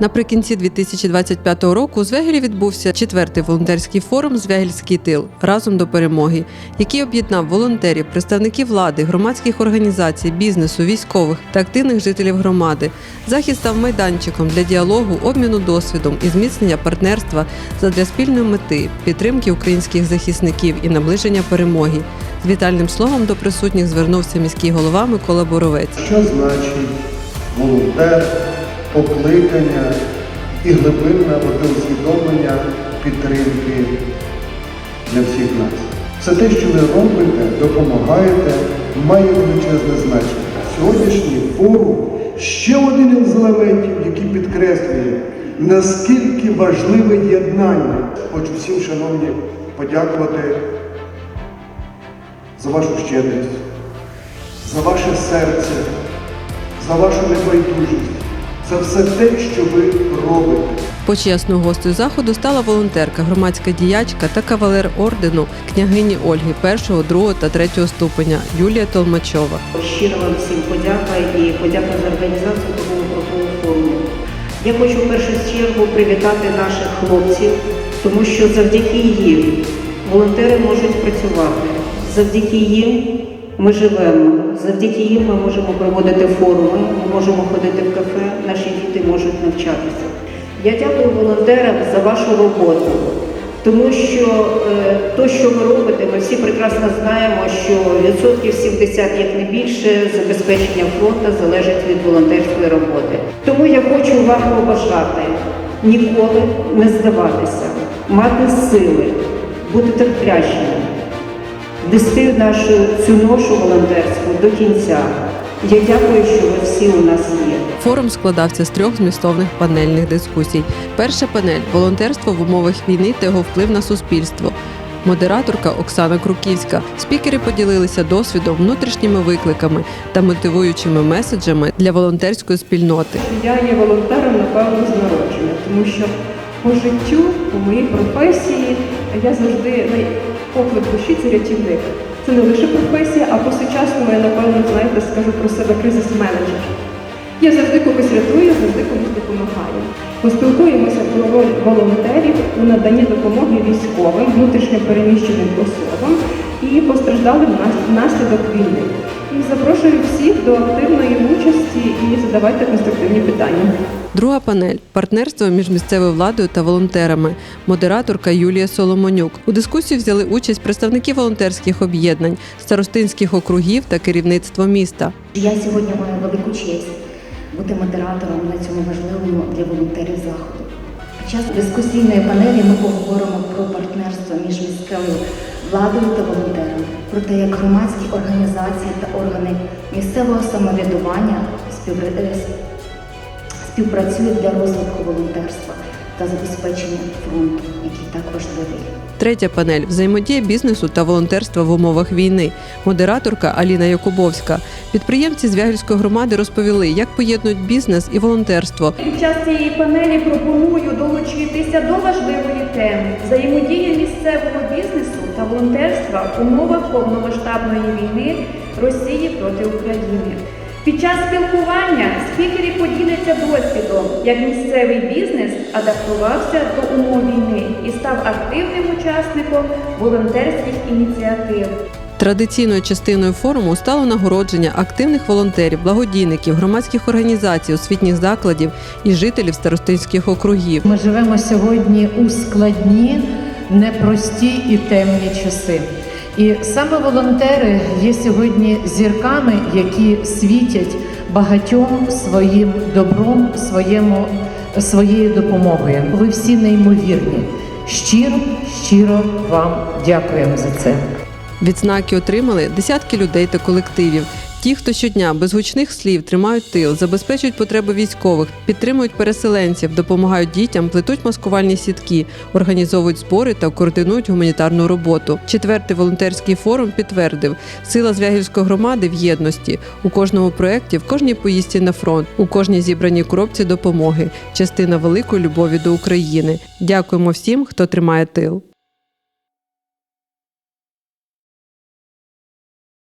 Наприкінці 2025 року у Звегелі відбувся четвертий волонтерський форум Звегельський тил разом до перемоги, який об'єднав волонтерів, представників влади, громадських організацій, бізнесу, військових та активних жителів громади. Захід став майданчиком для діалогу, обміну досвідом і зміцнення партнерства задля спільної мети, підтримки українських захисників і наближення перемоги. З вітальним словом до присутніх звернувся міський голова Микола Боровець. Що значить волонтер, покликання і глибинне усвідомлення підтримки для всіх нас. Все те, що ви робите, допомагаєте, має величезне значення. Сьогоднішній форум ще один із елементів, який підкреслює, наскільки важливе єднання. Хочу всім, шановні, подякувати за вашу щедрість, за ваше серце, за вашу небайдужість, за все те, що ви робите. Почесною гостею заходу стала волонтерка, громадська діячка та кавалер ордену княгині Ольги першого, другого та третього ступеня Юлія Толмачова. Щиро вам всім подяка і подяка за організацію такого крутого форуму. Я хочу в першу чергу привітати наших хлопців, тому що завдяки їм волонтери можуть працювати. Завдяки їм ми живемо. Завдяки їм ми можемо проводити форуми, ми можемо ходити в кафе, наші діти можуть навчатися. Я дякую волонтерам за вашу роботу. Тому що е, то, що ви робите, ми всі прекрасно знаємо, що відсотків 70, як не більше, забезпечення фронту залежить від волонтерської роботи. Тому я хочу вам побажати ніколи не здаватися, мати сили, бути терплячими, нести нашу цю ношу волонтерську до кінця. Я дякую, що ви всі у нас є. Форум складався з трьох змістовних панельних дискусій. Перша панель волонтерство в умовах війни та його вплив на суспільство. Модераторка Оксана Круківська. Спікери поділилися досвідом, внутрішніми викликами та мотивуючими меседжами для волонтерської спільноти. Я є волонтером, напевно, з народження, тому що по життю, по моїй професії, я завжди поклик душі це рятівник. Це не лише професія, а по-сучасному я, напевно, знаєте, скажу про себе кризис-менеджер. Я завжди когось рятую, завжди комусь допомагаю. Поспілкуємося про роль волонтерів у наданні допомоги військовим, внутрішньо переміщеним особам і постраждалим внас- внаслідок війни. І запрошую всіх до активної участі і задавайте конструктивні питання. Друга панель партнерство між місцевою владою та волонтерами. Модераторка Юлія Соломонюк. У дискусії взяли участь представники волонтерських об'єднань, старостинських округів та керівництво міста. Я сьогодні маю велику честь бути модератором на цьому важливому для волонтерів заходу. Під час дискусійної панелі ми поговоримо про партнерство між міською владою та волонтерами, про те, як громадські організації та органи місцевого самоврядування е, співпрацюють для розвитку волонтерства та забезпечення фронту, який так важливий. Третя панель взаємодія бізнесу та волонтерства в умовах війни. Модераторка Аліна Якубовська. Підприємці з Вягільської громади розповіли, як поєднують бізнес і волонтерство. Під час цієї панелі пропоную долучитися до важливої теми взаємодія місцевого бізнесу та волонтерства в умовах повномасштабної війни Росії проти України. Під час спілкування спікери поділяться досвідом, як місцевий бізнес адаптувався до умов війни і став активним учасником волонтерських ініціатив. Традиційною частиною форуму стало нагородження активних волонтерів, благодійників, громадських організацій, освітніх закладів і жителів старостинських округів. Ми живемо сьогодні у складні, непрості і темні часи. І саме волонтери є сьогодні зірками, які світять багатьом своїм добром, своєму, своєю допомогою. Ви всі неймовірні. Щиро, щиро вам дякуємо за це. Відзнаки отримали десятки людей та колективів. Ті, хто щодня без гучних слів тримають тил, забезпечують потреби військових, підтримують переселенців, допомагають дітям, плетуть маскувальні сітки, організовують збори та координують гуманітарну роботу. Четвертий волонтерський форум підтвердив, сила Звягільської громади в єдності у кожному проєкті, в кожній поїздці на фронт, у кожній зібраній коробці допомоги, частина великої любові до України. Дякуємо всім, хто тримає тил.